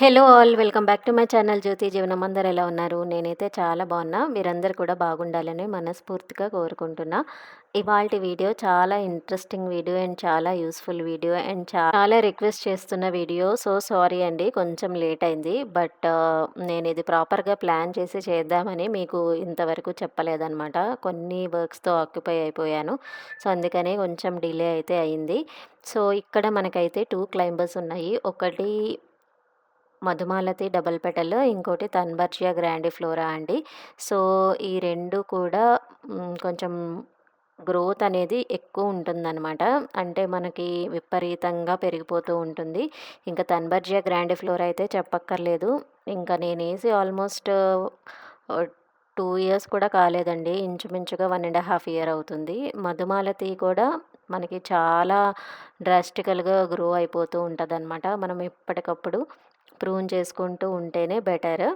Hello all welcome back to my channel Jyothi Jeevanam. అందరు ఎలా ఉన్నారు? నేనైతే చాలా బాగున్నా. మీరందరూ కూడా బాగుండాలని మనస్ఫూర్తిగా కోరుకుంటున్నా. ఇవాళ వీడియో చాలా ఇంట్రెస్టింగ్ వీడియో అండ్ చాలా యూస్ఫుల్ వీడియో అండ్ చాలా రిక్వెస్ట్ చేస్తున్న వీడియో. సో సారీ అండి కొంచెం లేట్ అయింది. బట్ నేను ఇది ప్రాపర్గా ప్లాన్ చేసి చేద్దామని మీకు ఇంతవరకు చెప్పలేదన్నమాట. కొన్ని వర్క్స్తో ఆక్యుపై అయిపోయాను. సో అందుకనే కొంచెం డిలే అయితే అయింది. సో ఇక్కడ మనకైతే టూ క్లైంబర్స్ ఉన్నాయి. ఒకటి మధుమాలతి డబల్ పెటల్ ఇంకోటి తన్బర్జియా గ్రాండి ఫ్లోరా అండి. సో ఈ రెండు కూడా కొంచెం గ్రోత్ అనేది ఎక్కువ ఉంటుందన్నమాట. అంటే మనకి విపరీతంగా పెరిగిపోతూ ఉంటుంది. ఇంకా తన్బర్జియా గ్రాండిఫ్లోరా అయితే చెప్పక్కర్లేదు. ఇంకా నేను వేసి ఆల్మోస్ట్ టూ ఇయర్స్ కూడా కాలేదండి. ఇంచుమించుగా వన్ అండ్ హాఫ్ ఇయర్ అవుతుంది. మధుమాలతి కూడా మనకి చాలా డ్రాస్టికల్గా గ్రో అయిపోతూ ఉంటుంది మనం ఎప్పటికప్పుడు ప్రూన్ చేసుకుంటూ ఉంటేనే బెటర్.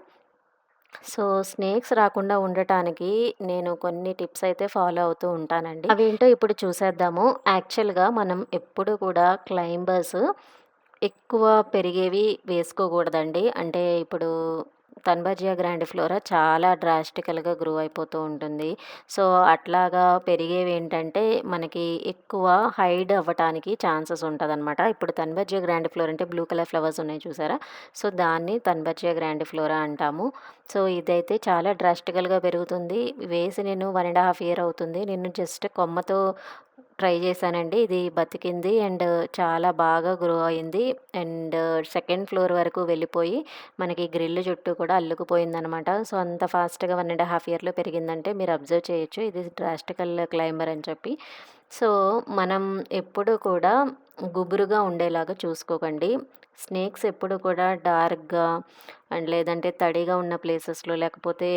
సో స్నేక్స్ రాకుండా ఉండటానికి నేను కొన్ని టిప్స్ అయితే ఫాలో అవుతూ ఉంటానండి. అవేంటో ఇప్పుడు చూసేద్దాము. యాక్చువల్గా మనం ఎప్పుడు కూడా క్లైంబర్స్ ఎక్కువ పెరిగేవి వేసుకోకూడదండి. అంటే ఇప్పుడు తన్బజియా గ్రాండిఫ్లోరా చాలా డ్రాస్టికల్గా గ్రో అయిపోతూ ఉంటుంది. సో అట్లాగా పెరిగేవి ఏంటంటే మనకి ఎక్కువ హైడ్ అవ్వటానికి ఛాన్సెస్ ఉంటుంది అనమాట ఇప్పుడు తన్బజియా గ్రాండిఫ్లోరా అంటే బ్లూ కలర్ ఫ్లవర్స్ ఉన్నాయి చూసారా? సో దాన్ని తన్బజియా గ్రాండిఫ్లోరా అంటాము. సో ఇదైతే చాలా డ్రాస్టికల్గా పెరుగుతుంది. వేసి నేను వన్ అండ్ హాఫ్ ఇయర్ అవుతుంది. నేను జస్ట్ కొమ్మతో ట్రై చేశానండి. ఇది బతికింది అండ్ చాలా బాగా గ్రో అయింది. అండ్ సెకండ్ ఫ్లోర్ వరకు వెళ్ళిపోయి మనకి గ్రిల్ చుట్టూ కూడా అల్లుకుపోయిందనమాట. సో అంత ఫాస్ట్గా వన్ అండ్ హాఫ్ ఇయర్లో పెరిగిందంటే మీరు అబ్జర్వ్ చేయొచ్చు. ఇది డ్రాస్టికల్ క్లైంబర్ అని చెప్పి. సో మనం ఎప్పుడు కూడా గుబురుగా ఉండేలాగా చూసుకోకండి. స్నేక్స్ ఎప్పుడు కూడా డార్క్గా అండ్ లేదంటే తడిగా ఉన్న ప్లేసెస్లో లేకపోతే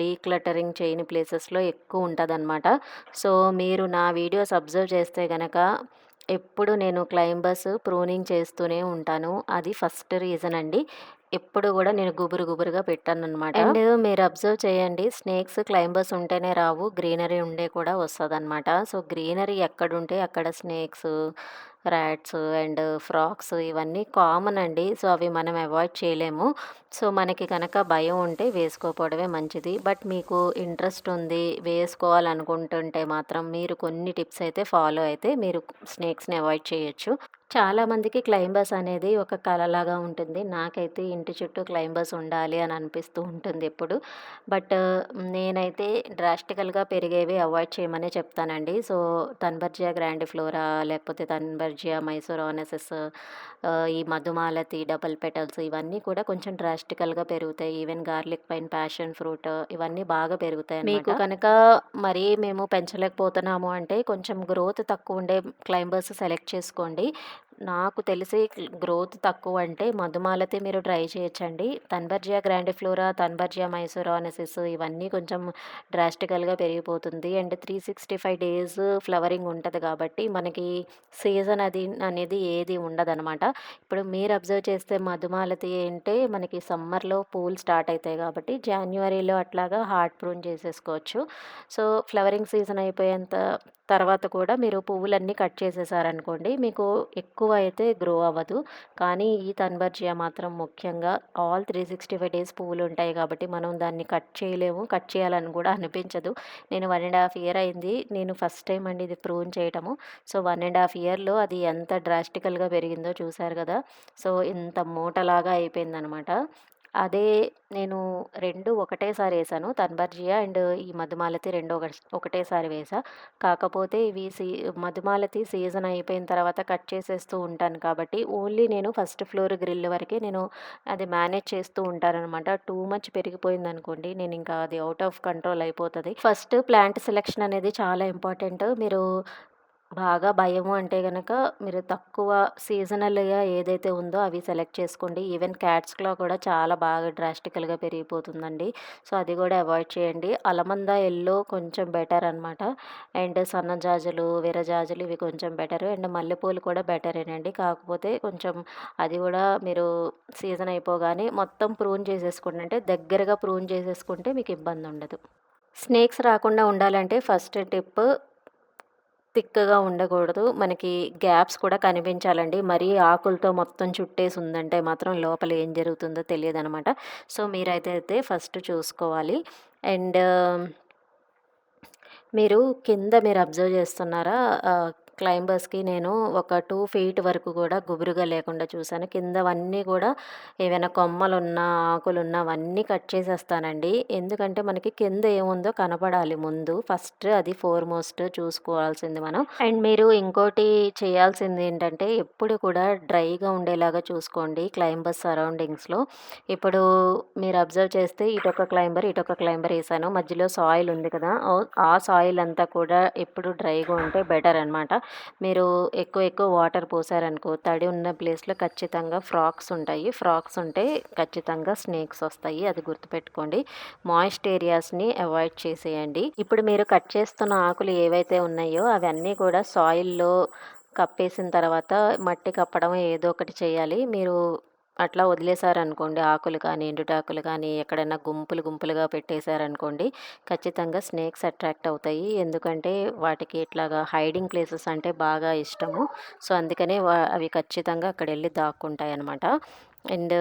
డీక్లటరింగ్ చేయని ప్లేసెస్లో ఎక్కువ ఉంటుందన్నమాట. సో మీరు నా వీడియోస్ అబ్జర్వ్ చేస్తే కనుక ఎప్పుడు నేను క్లైంబర్స్ ప్రూనింగ్ చేస్తూనే ఉంటాను. అది ఫస్ట్ రీజన్ అండి. ఎప్పుడు కూడా నేను గుబురు గుబురుగా పెట్టాను అనమాట అండ్ మీరు అబ్జర్వ్ చేయండి స్నేక్స్ క్లైంబర్స్ ఉంటేనే రావు గ్రీనరీ ఉండే కూడా వస్తుంది అనమాట సో గ్రీనరీ ఎక్కడుంటే అక్కడ స్నేక్స్ ర్యాట్స్ అండ్ ఫ్రాక్స్ ఇవన్నీ కామన్ అండి. సో అవి మనం అవాయిడ్ చేయలేము. సో మనకి కనుక భయం ఉంటే వేసుకోపోవడమే మంచిది. బట్ మీకు ఇంట్రెస్ట్ ఉంది వేసుకోవాలనుకుంటుంటే మాత్రం మీరు కొన్ని టిప్స్ అయితే ఫాలో అయితే మీరు స్నేక్స్ని అవాయిడ్ చేయొచ్చు. చాలామందికి క్లైంబర్స్ అనేది ఒక కళలాగా ఉంటుంది. నాకైతే ఇంటి చుట్టూ క్లైంబర్స్ ఉండాలి అని అనిపిస్తూ ఉంటుంది ఎప్పుడు. బట్ నేనైతే డ్రాస్టికల్గా పెరిగేవి అవాయిడ్ చేయమనే చెప్తానండి. సో తన్బర్జియా గ్రాండ్ ఫ్లోరా లేకపోతే తన్బర్జియా మైసూర్ ఆనెసెస్ ఈ మధుమాలతి డబల్ పెటల్స్ ఇవన్నీ కూడా కొంచెం డ్రాస్టికల్గా పెరుగుతాయి. Even garlic pine passion fruit ఇవన్నీ బాగా పెరుగుతాయి మీకు కనుక మరీ మేము పెంచలేకపోతున్నాము అంటే కొంచెం గ్రోత్ తక్కువ ఉండే క్లైంబర్స్ సెలెక్ట్ చేసుకోండి. నాకు తెలిసి గ్రోత్ తక్కువ అంటే మధుమాలతి మీరు ట్రై చేయొచ్చండి. తన్బర్జియా గ్రాండిఫ్లోరా తన్బర్జియా మైసూరానసిస్ ఇవన్నీ కొంచెం డ్రాస్టికల్గా పెరిగిపోతుంది. And three sixty five days flowering ఉంటుంది కాబట్టి మనకి సీజన్ అది అనేది ఏది ఉండదనమాట ఇప్పుడు మీరు అబ్జర్వ్ చేస్తే మధుమాలతి అంటే మనకి సమ్మర్లో పూలు స్టార్ట్ అవుతాయి కాబట్టి జాన్యువరిలో అట్లాగా హార్ట్ ప్రూన్ చేసేసుకోవచ్చు. సో ఫ్లవరింగ్ సీజన్ అయిపోయేంత తర్వాత కూడా మీరు పువ్వులన్నీ కట్ చేసేసారనుకోండి మీకు ఎక్కువ అయితే గ్రో అవ్వదు. కానీ ఈ తన్బర్జియా మాత్రం ముఖ్యంగా all three sixty five days పువ్వులు ఉంటాయి కాబట్టి మనం దాన్ని కట్ చేయలేము కట్ చేయాలని కూడా అనిపించదు. నేను వన్ అండ్ హాఫ్ ఇయర్ అయింది నేను ఫస్ట్ టైం అండి ఇది ప్రూన్ చేయటము. సో వన్ అండ్ హాఫ్ ఇయర్లో అది ఎంత డ్రాస్టికల్గా పెరిగిందో చూశారు కదా. సో ఇంత మూటలాగా అయిపోయిందనమాట. అదే నేను రెండు ఒకటేసారి వేసాను. తన్బర్జియా అండ్ ఈ మధుమాలతి రెండు ఒక ఒకటేసారి వేసా. కాకపోతే ఇవి సీ మధుమాలతి సీజన్ అయిపోయిన తర్వాత కట్ చేసేస్తూ ఉంటాను కాబట్టి ఓన్లీ నేను ఫస్ట్ ఫ్లోర్ గ్రిల్ వరకే నేను అది మేనేజ్ చేస్తూ ఉంటానన్నమాట. టూ మచ్ పెరిగిపోయింది అనుకోండి నేను ఇంకా అది అవుట్ ఆఫ్ కంట్రోల్ అయిపోతుంది. ఫస్ట్ ప్లాంట్ సెలెక్షన్ అనేది చాలా ఇంపార్టెంట్. మీరు బాగా భయము అంటే కనుక మీరు తక్కువ సీజనల్గా ఏదైతే ఉందో అవి సెలెక్ట్ చేసుకోండి. ఈవెన్ క్యాట్స్లో కూడా చాలా బాగా డ్రాస్టికల్గా పెరిగిపోతుందండి. సో అది కూడా అవాయిడ్ చేయండి. అలమంద ఎల్లో కొంచెం బెటర్ అనమాట అండ్ సన్నజాజులు విరజాజులు ఇవి కొంచెం బెటర్. అండ్ మల్లెపూలు కూడా బెటరేనండి. కాకపోతే కొంచెం అది కూడా మీరు సీజన్ అయిపోగానే మొత్తం ప్రూన్ చేసేసుకోండి. అంటే దగ్గరగా ప్రూన్ చేసేసుకుంటే మీకు ఇబ్బంది ఉండదు స్నేక్స్ రాకుండా ఉండాలంటే ఫస్ట్ టిప్ థిక్‌గా ఉండకూడదు. మనకి గ్యాప్స్ కూడా కనిపించాలండి. మరీ ఆకులతో మొత్తం చుట్టేసి ఉందంటే మాత్రం లోపల ఏం జరుగుతుందో తెలియదనమాట. సో, మీరైతే అయితే ఫస్ట్ చూసుకోవాలి. అండ్ మీరు కింద మీరు అబ్జర్వ్ చేస్తున్నారా? క్లైంబర్స్‌కి నేను ఒక టూ ఫీట్ వరకు కూడా గుబురుగా లేకుండా చూశాను కిందవన్నీ కూడా ఏవైనా కొమ్మలున్నా, ఆకులున్నా అవన్నీ కట్ చేసేస్తానండి. ఎందుకంటే మనకి కింద ఏముందో కనపడాలి ముందు. ఫస్ట్ అది ఫోర్‌మోస్ట్ చూసుకోవాల్సింది మనం. అండ్ మీరు ఇంకోటి చేయాల్సింది ఏంటంటే ఎప్పుడు కూడా డ్రైగా ఉండేలాగా చూసుకోండి క్లైంబర్స్ సరౌండింగ్స్‌లో. ఇప్పుడు మీరు అబ్జర్వ్ చేస్తే ఇటొక క్లైంబర్, ఇటొక క్లైంబర్ వేసాను మధ్యలో సాయిల్ ఉంది కదా! ఆ సాయిల్ అంతా కూడా ఎప్పుడు డ్రైగా ఉంటే బెటర్ అనమాట. మీరు ఎక్కువ ఎక్కువ వాటర్ పోసారనుకో తడి ఉన్న ప్లేస్‌లో ఖచ్చితంగా ఫ్రాక్స్ ఉంటాయి. ఫ్రాక్స్ ఉంటే ఖచ్చితంగా స్నేక్స్ వస్తాయి. అది గుర్తుపెట్టుకోండి. మాయిస్ట్ ఏరియాస్‌ని అవాయిడ్ చేసేయండి. ఇప్పుడు మీరు కట్ చేస్తున్న ఆకులు ఏవైతే ఉన్నాయో అవన్నీ కూడా సాయిల్‌లో కప్పేసిన తర్వాత మట్టి కప్పడం ఏదో ఒకటి చేయాలి. మీరు అట్లా వదిలేసారనుకోండి ఆకులు కానీ, ఎండుటాకులు కానీ ఎక్కడైనా గుంపులు గుంపులుగా పెట్టేశారనుకోండి ఖచ్చితంగా స్నేక్స్ అట్రాక్ట్ అవుతాయి. ఎందుకంటే వాటికి ఇట్లాగా హైడింగ్ ప్లేసెస్ అంటే బాగా ఇష్టము. సో, అందుకనే వా అవి ఖచ్చితంగా అక్కడ వెళ్ళి దాక్కుంటాయి అనమాట అండ్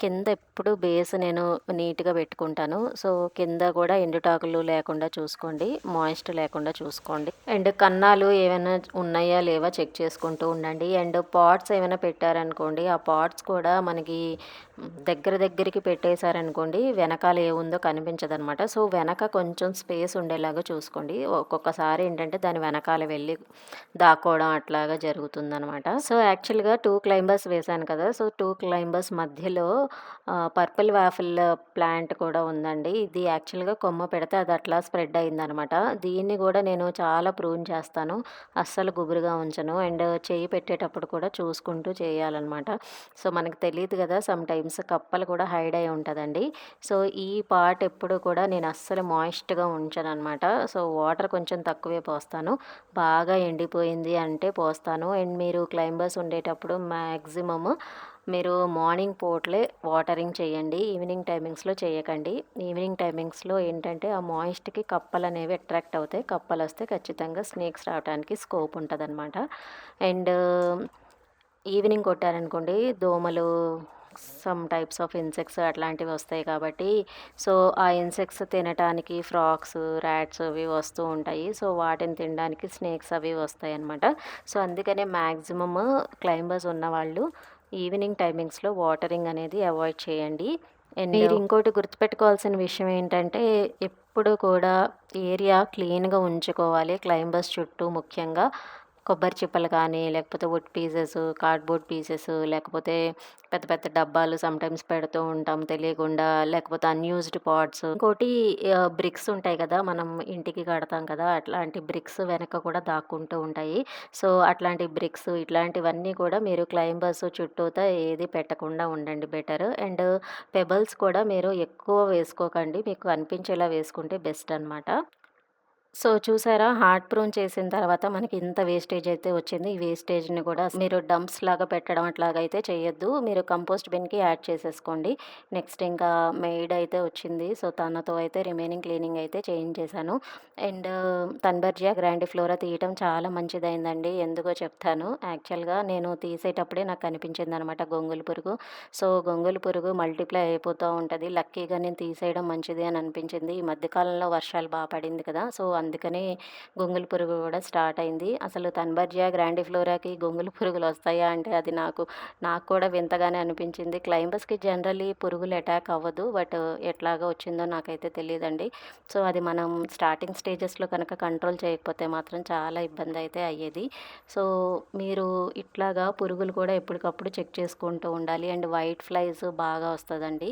కింద ఎప్పుడు బేస్ నేను నీట్‌గా పెట్టుకుంటాను. సో, కింద కూడా ఎండుటాకులు లేకుండా చూసుకోండి. మాయిస్ట్ లేకుండా చూసుకోండి. అండ్ కన్నాలు ఏమైనా ఉన్నాయా లేవా చెక్ చేసుకుంటూ ఉండండి. అండ్ పాట్స్ ఏమైనా పెట్టారనుకోండి ఆ పాట్స్ కూడా మనకి దగ్గర దగ్గరికి పెట్టేశారనుకోండి వెనకాల ఏముందో కనిపించదనమాట. సో, వెనక కొంచెం స్పేస్ ఉండేలాగా చూసుకోండి. ఒక్కొక్కసారి ఏంటంటే దాని వెనకాల వెళ్ళి దాక్కోవడం అట్లాగా జరుగుతుందనమాట. సో, యాక్చువల్‌గా టూ క్లైంబర్స్ వేశాను కదా! సో, టూ 2 క్లైంబర్స్ మధ్యలో పర్పుల్ వాఫిల్ ప్లాంట్ కూడా ఉందండి. ఇది యాక్చువల్‌గా కొమ్మ పెడితే అది అట్లా స్ప్రెడ్ అయిందనమాట. దీన్ని కూడా నేను చాలా ప్రూన్ చేస్తాను. అస్సలు గుబురుగా ఉంచను. అండ్ చేయి పెట్టేటప్పుడు కూడా చూసుకుంటూ చేయాలనమాట. సో, మనకు తెలియదు కదా! సమ్ టైమ్స్ కప్పలు కూడా హైడ్ అయి ఉంటుందండి సో, ఈ పార్ట్ ఎప్పుడు కూడా నేను అస్సలు మాయిస్ట్‌గా అనమాట సో, వాటర్ కొంచెం తక్కువే పోస్తాను. బాగా ఎండిపోయింది అంటే పోస్తాను. అండ్ మీరు క్లైంబర్స్ ఉండేటప్పుడు మాక్సిమమ్ మీరు మార్నింగ్ పూటలే వాటరింగ్ చేయండి. ఈవినింగ్ టైమింగ్స్‌లో చేయకండి. ఈవినింగ్ టైమింగ్స్‌లో ఏంటంటే ఆ మాయిస్ట్‌కి కప్పలు అనేవి అట్రాక్ట్ అవుతాయి. కప్పలు వస్తే ఖచ్చితంగా స్నేక్స్ రావటానికి స్కోప్ ఉంటదనమాట. అండ్ ఈవినింగ్ కొట్టారనుకోండి దోమలు, సమ్ టైప్స్ ఆఫ్ ఇన్సెక్ట్స్ అట్లాంటివి వస్తాయి కాబట్టి సో, ఆ ఇన్సెక్ట్స్ తినటానికి ఫ్రాక్స్, ర్యాట్స్ అవి వస్తూ ఉంటాయి. సో, వాటిని తినడానికి స్నేక్స్ అవి వస్తాయి అనమాట సో, అందుకనే మ్యాక్సిమమ్ క్లైంబర్స్ ఉన్నవాళ్ళు ఈవినింగ్ టైమింగ్స్‌లో వాటరింగ్ అనేది అవాయిడ్ చేయండి. మీరు ఇంకోటి గుర్తుపెట్టుకోవాల్సిన విషయం ఏంటంటే ఎప్పుడు కూడా ఏరియా క్లీన్‌గా ఉంచుకోవాలి. క్లైంబర్స్ చుట్టూ ముఖ్యంగా కొబ్బరి చిప్పలు కానీ, లేకపోతే వుడ్ పీసెస్, కార్డ్‌బోర్డ్ పీసెస్ లేకపోతే పెద్ద పెద్ద డబ్బాలు సమ్‌టైమ్స్ పెడుతూ ఉంటాం తెలియకుండా. లేకపోతే అన్‌యూజ్డ్ పాట్స్. ఇంకోటి బ్రిక్స్ ఉంటాయి కదా! మనం ఇంటికి కడతాం కదా! అట్లాంటి బ్రిక్స్ వెనక కూడా దాక్కుంటూ ఉంటాయి. సో, అట్లాంటి బ్రిక్స్ ఇట్లాంటివన్నీ కూడా మీరు క్లైంబర్స్ చుట్టూతో ఏది పెట్టకుండా ఉండండి బెటర్. అండ్ పెబల్స్ కూడా మీరు ఎక్కువ వేసుకోకండి. మీకు అనిపించేలా వేసుకుంటే బెస్ట్ అనమాట. సో, చూసారా హార్ట్ ప్రూన్ చేసిన తర్వాత మనకి ఇంత వేస్టేజ్ అయితే వచ్చింది. ఈ వేస్టేజ్‌ని కూడా మీరు డంప్స్ లాగా పెట్టడం అట్లాగైతే చేయొద్దు. మీరు కంపోస్ట్ బిన్‌కి యాడ్ చేసేసుకోండి. నెక్స్ట్ ఇంకా మెయిడ్ అయితే వచ్చింది. సో, తనతో అయితే రిమైనింగ్ క్లీనింగ్ అయితే చేయించేశాను. అండ్ తన్బర్జియా గ్రాండిఫ్లోరా తీయటం చాలా మంచిదైందండి ఎందుకో చెప్తాను. యాక్చువల్‌గా నేను తీసేటప్పుడే నాకు కనిపించిందనమాట గొంగళి పురుగు. సో, గొంగులు పురుగు మల్టిప్లై అయిపోతూ ఉంటుంది లక్కీగా నేను తీసేయడం మంచిది అని అనిపించింది. ఈ మధ్యకాలంలో వర్షాలు బాగా పడింది కదా! సో, అందుకని గొంగళి పురుగు కూడా స్టార్ట్ అయింది. అసలు తన్బర్జియా గ్రాండిఫ్లోరాకి గొంగళి పురుగులు వస్తాయా అంటే అది నాకు నాకు కూడా వింతగానే అనిపించింది. క్లైంబస్కి జనరల్లీ పురుగులు అటాక్ అవ్వదు. బట్ ఎట్లాగా వచ్చిందో నాకైతే తెలియదండి సో, అది మనం స్టార్టింగ్ స్టేజెస్‌లో కనుక కంట్రోల్ చేయకపోతే మాత్రం చాలా ఇబ్బంది అయితే అయ్యేది. సో, మీరు ఇట్లాగా పురుగులు కూడా ఎప్పటికప్పుడు చెక్ చేసుకుంటూ ఉండాలి. అండ్ వైట్ ఫ్లైస్ బాగా వస్తుందండి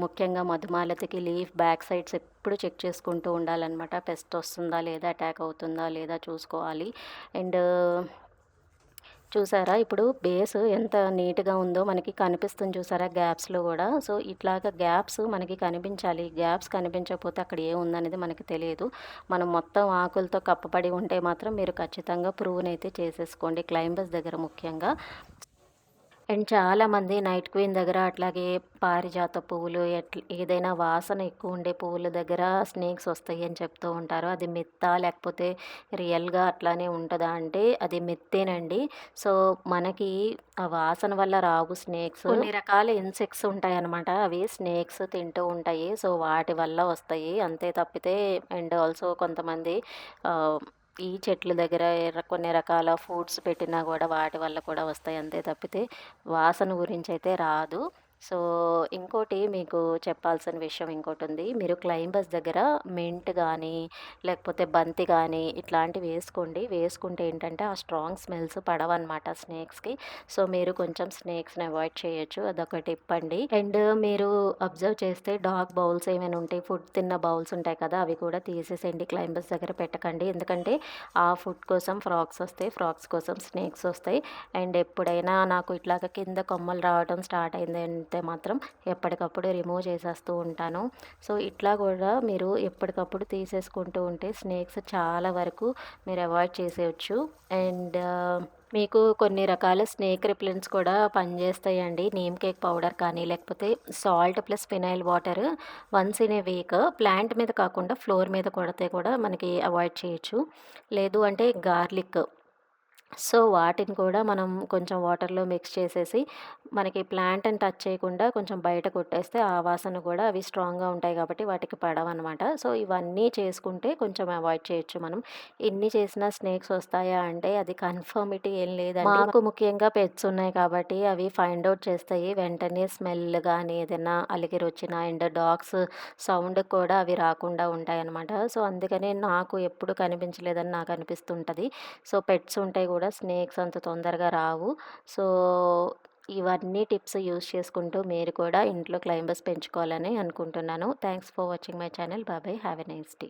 ముఖ్యంగా మధుమాలతికి లీఫ్ బ్యాక్ సైడ్స్ ఎప్పుడు చెక్ చేసుకుంటూ ఉండాలన్నమాట పెస్ట్ వస్తుందా లేదా, అటాక్ అవుతుందా లేదా చూసుకోవాలి. అండ్ చూసారా ఇప్పుడు బేస్ ఎంత నీట్‌గా ఉందో మనకి కనిపిస్తుంది చూసారా గ్యాప్స్‌లో కూడా సో, ఇట్లాగా గ్యాప్స్ మనకి కనిపించాలి. గ్యాప్స్ కనిపించకపోతే అక్కడ ఏముందనేది మనకి తెలియదు. మనం మొత్తం ఆకులతో కప్పబడి ఉంటే మాత్రం మీరు ఖచ్చితంగా ప్రూన్ అయితే చేసేసుకోండి క్లైంబర్స్ దగ్గర ముఖ్యంగా. అండ్ చాలామంది నైట్ క్వీన్ దగ్గర అట్లాగే పారిజాత పువ్వులు ఎట్ల ఏదైనా వాసన ఎక్కువ ఉండే పువ్వుల దగ్గర స్నేక్స్ వస్తాయి అని చెప్తూ ఉంటారు. అది మెత్త లేకపోతే రియల్గా అట్లానే ఉంటుందా అంటే అది మెత్తేనండి. సో మనకి ఆ వాసన వల్ల రావు స్నేక్స్. కొన్ని రకాల ఇన్సెక్ట్స్ ఉంటాయి అనమాట అవి స్నేక్స్ తింటూ ఉంటాయి. సో వాటి వల్ల వస్తాయి. అంతే తప్పితే అండ్ ఆల్సో కొంతమంది ఈ చెట్ల దగ్గర కొన్ని రకాల ఫ్రూట్స్ పెట్టినా కూడా వాటి వల్ల కూడా వస్తాయి అంతే తప్పితే వాసన గురించి అయితే రాదు. సో ఇంకోటి మీకు చెప్పాల్సిన విషయం ఇంకోటి ఉంది మీరు క్లైంబర్స్ దగ్గర మింట్ కానీ లేకపోతే బంతి కానీ ఇట్లాంటివి వేసుకోండి. వేసుకుంటే ఏంటంటే ఆ స్ట్రాంగ్ స్మెల్స్ పడవన్నమాట స్నేక్స్కి. సో మీరు కొంచెం స్నేక్స్ని అవాయిడ్ చేయొచ్చు. అదొక టిప్ అండి. అండ్ మీరు అబ్జర్వ్ చేస్తే డాగ్ బౌల్స్ ఏమైనా ఉంటాయి ఫుడ్ తిన్న బౌల్స్ ఉంటాయి కదా అవి కూడా తీసేసేయండి. క్లైంబర్స్ దగ్గర పెట్టకండి. ఎందుకంటే ఆ ఫుడ్ కోసం ఫ్రాక్స్ వస్తాయి. ఫ్రాక్స్ కోసం స్నేక్స్ వస్తాయి. అండ్ ఎప్పుడైనా నాకు ఇట్లాగ కింద కొమ్మలు రావడం స్టార్ట్ అయింది వస్తే మాత్రం ఎప్పటికప్పుడు రిమూవ్ చేసేస్తూ ఉంటాను. సో ఇట్లా కూడా మీరు ఎప్పటికప్పుడు తీసేసుకుంటూ ఉంటే స్నేక్స్ చాలా వరకు మీరు అవాయిడ్ చేసేయచ్చు. అండ్ మీకు కొన్ని రకాల స్నేక్ రిప్లెంట్స్ కూడా పనిచేస్తాయండి. నీమ్ కేక్ పౌడర్ కానీ లేకపోతే salt plus phenyl water once in a week plant మీద కాకుండా ఫ్లోర్ మీద కొడితే కూడా మనకి అవాయిడ్ చేయొచ్చు. లేదు అంటే గార్లిక్ సో వాటిని కూడా మనం కొంచెం వాటర్లో మిక్స్ చేసేసి మనకి ప్లాంట్ అని టచ్ చేయకుండా కొంచెం బయట కొట్టేస్తే ఆ వాసన కూడా అవి స్ట్రాంగ్గా ఉంటాయి కాబట్టి వాటికి పడవన్నమాట సో ఇవన్నీ చేసుకుంటే కొంచెం అవాయిడ్ చేయొచ్చు మనం. ఎన్ని చేసినా స్నేక్స్ వస్తాయా అంటే అది కన్ఫర్మిటీ ఏం లేదండి. మాకు ముఖ్యంగా పెట్స్ ఉన్నాయి కాబట్టి అవి ఫైండ్ అవుట్ చేస్తాయి. వెంటనే స్మెల్ కానీ ఏదైనా అలిగిరి వచ్చినా అండ్ డాగ్స్ సౌండ్ కూడా అవి రాకుండా ఉంటాయి అన్నమాట సో అందుకనే నాకు ఎప్పుడు కనిపించలేదని నాకు అనిపిస్తుంటుంది. సో పెట్స్ ఉంటాయి కూడా కూడా స్నేక్స్ అంత తొందరగా రావు. సో ఇవన్నీ టిప్స్ యూస్ చేసుకుంటూ మీరు కూడా ఇంట్లో క్లైంబర్స్ పెంచుకోవాలని అనుకుంటున్నాను. Thanks for watching my channel. Bye bye have a nice day.